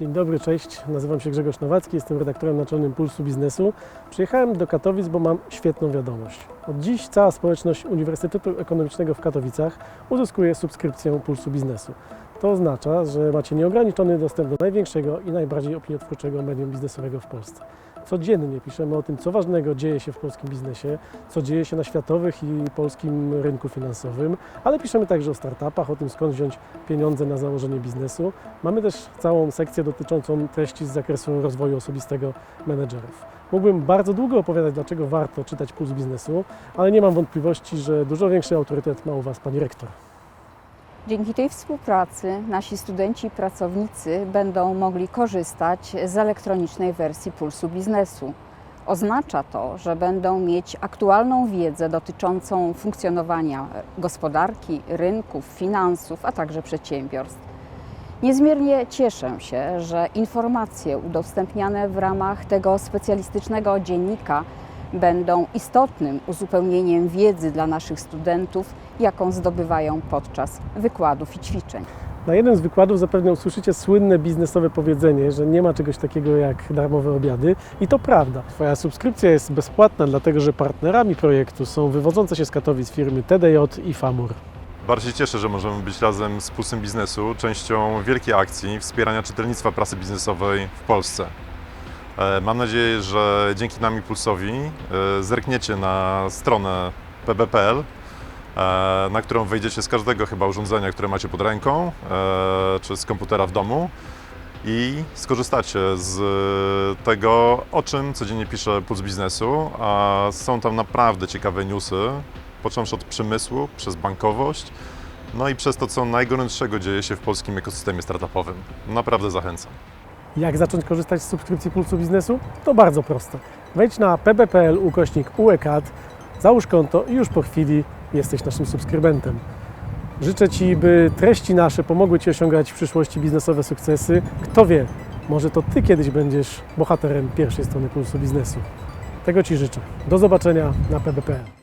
Dzień dobry, cześć. Nazywam się Grzegorz Nowacki, jestem redaktorem naczelnym Pulsu Biznesu. Przyjechałem do Katowic, bo mam świetną wiadomość. Od dziś cała społeczność Uniwersytetu Ekonomicznego w Katowicach uzyskuje subskrypcję Pulsu Biznesu. To oznacza, że macie nieograniczony dostęp do największego i najbardziej opiniotwórczego medium biznesowego w Polsce. Codziennie piszemy o tym, co ważnego dzieje się w polskim biznesie, co dzieje się na światowych i polskim rynku finansowym, ale piszemy także o startupach, o tym, skąd wziąć pieniądze na założenie biznesu. Mamy też całą sekcję dotyczącą treści z zakresu rozwoju osobistego menedżerów. Mógłbym bardzo długo opowiadać, dlaczego warto czytać Puls Biznesu, ale nie mam wątpliwości, że dużo większy autorytet ma u Was Pani Rektor. Dzięki tej współpracy nasi studenci i pracownicy będą mogli korzystać z elektronicznej wersji Pulsu Biznesu. Oznacza to, że będą mieć aktualną wiedzę dotyczącą funkcjonowania gospodarki, rynków, finansów, a także przedsiębiorstw. Niezmiernie cieszę się, że informacje udostępniane w ramach tego specjalistycznego dziennika będą istotnym uzupełnieniem wiedzy dla naszych studentów, jaką zdobywają podczas wykładów i ćwiczeń. Na jednym z wykładów zapewne usłyszycie słynne biznesowe powiedzenie, że nie ma czegoś takiego jak darmowe obiady i to prawda. Twoja subskrypcja jest bezpłatna, dlatego że partnerami projektu są wywodzące się z Katowic firmy TDJ i FAMUR. Bardzo się cieszę, że możemy być razem z Pulsem Biznesu częścią wielkiej akcji wspierania czytelnictwa prasy biznesowej w Polsce. E, Mam nadzieję, że dzięki nami Pulsowi e, zerkniecie na stronę pb.pl, e, na którą wejdziecie z każdego chyba urządzenia, które macie pod ręką, czy z komputera w domu i skorzystacie z tego, o czym codziennie pisze Puls Biznesu. A są tam naprawdę ciekawe newsy, począwszy od przemysłu, przez bankowość, no i przez to, co najgorętszego dzieje się w polskim ekosystemie startupowym. Naprawdę zachęcam. Jak zacząć korzystać z subskrypcji Pulsu Biznesu? To bardzo proste. Wejdź na pb.pl ukośnik UECAD, załóż konto i już po chwili jesteś naszym subskrybentem. Życzę Ci, by treści nasze pomogły Ci osiągać w przyszłości biznesowe sukcesy. Kto wie, może to Ty kiedyś będziesz bohaterem pierwszej strony Pulsu Biznesu. Tego Ci życzę. Do zobaczenia na pb.pl.